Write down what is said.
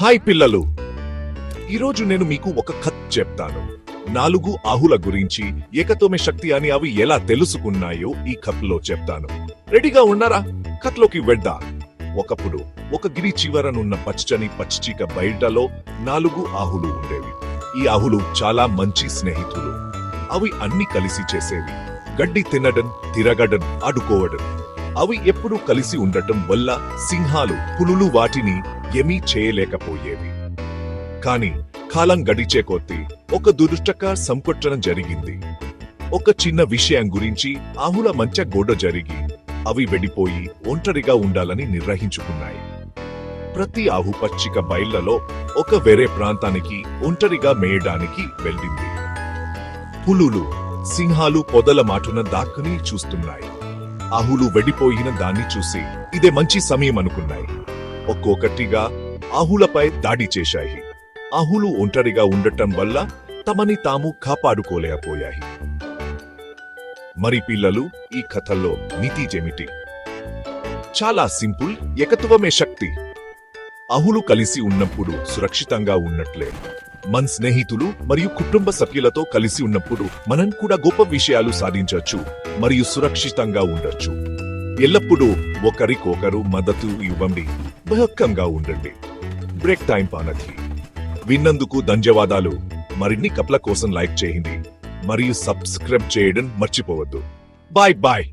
Hi పిల్లలు. ఈరోజు నేను మీకు ఒక కథ చెప్తాను. నాలుగు ఆహుల గురించి ఏకతోమే శక్తి అని అవి ఎలా తెలుసుకున్నాయో ఈ కథలో చెప్తాను. రెడీగా ఉన్నారా? కథలోకి వెళ్దాం. ఒకప్పుడు ఒక గిరి చివరనున్న పచ్చని పచ్చిక బయటలో నాలుగు ఆహులు ఉండేవి. ఈ ఆహులు చాలా మంచి స్నేహితులు. అవి అన్ని కలిసి చేసేవి. గడ్డి తినడం తిరగడం ఆడుకోవడం. అవి ఎప్పుడూ కలిసి ఉండటం వల్ల సింహాలు పులులు వాటిని ఏమీ చేయలేకపోయేవి. కాని కాలం గడిచే కొద్దీ ఒక దురుష్టక సంకొట్టడం జరిగింది. ఒక చిన్న విషయం గురించి ఆహుల మంచ గోడ జరిగి అవి వెడిపోయి ఒంటరిగా ఉండాలని నిర్వహించుకున్నాయి. ప్రతి ఆహు పచ్చిక బయళ్ళలో ఒక వేరే ప్రాంతానికి ఒంటరిగా మేయడానికి వెళ్ళింది. పులులు సింహాలు పొదల మాటున దాక్కుని చూస్తున్నాయి. ఆహులు వెడిపోయిన దాన్ని చూసి ఇదే మంచి సమయం అనుకున్నాయి. ఒక్కొక్కటిగా ఆహులపై దాడి చేశాయి. ఆహులు ఒంటరిగా ఉండటం వల్ల తమని తాము కాపాడుకోలేకపోయాయి. మరి పిల్లలు ఈ కథల్లో నీతి జేమిటి చాలా సింపుల్ ఏకత్వమే శక్తి. అహులు కలిసి ఉన్నప్పుడు సురక్షితంగా ఉన్నట్లే. మన స్నేహితులు మరియు కుటుంబ సభ్యులతో కలిసి ఉన్నప్పుడు మనం కూడా గొప్ప విషయాలు సాధించవచ్చు మరియు సురక్షితంగా ఉండొచ్చు. ఎల్లప్పుడూ ఒకరికొకరు మద్దతు ఇవ్వండి. బహక్కంగా ఉండండి. బ్రేక్ టైం పానథి విన్నందుకు ధన్యవాదాలు. మరిన్ని కప్ల కోసం లైక్ చేయండి. మరియు సబ్స్క్రైబ్ చేయడం మర్చిపోవద్దు. Bye bye.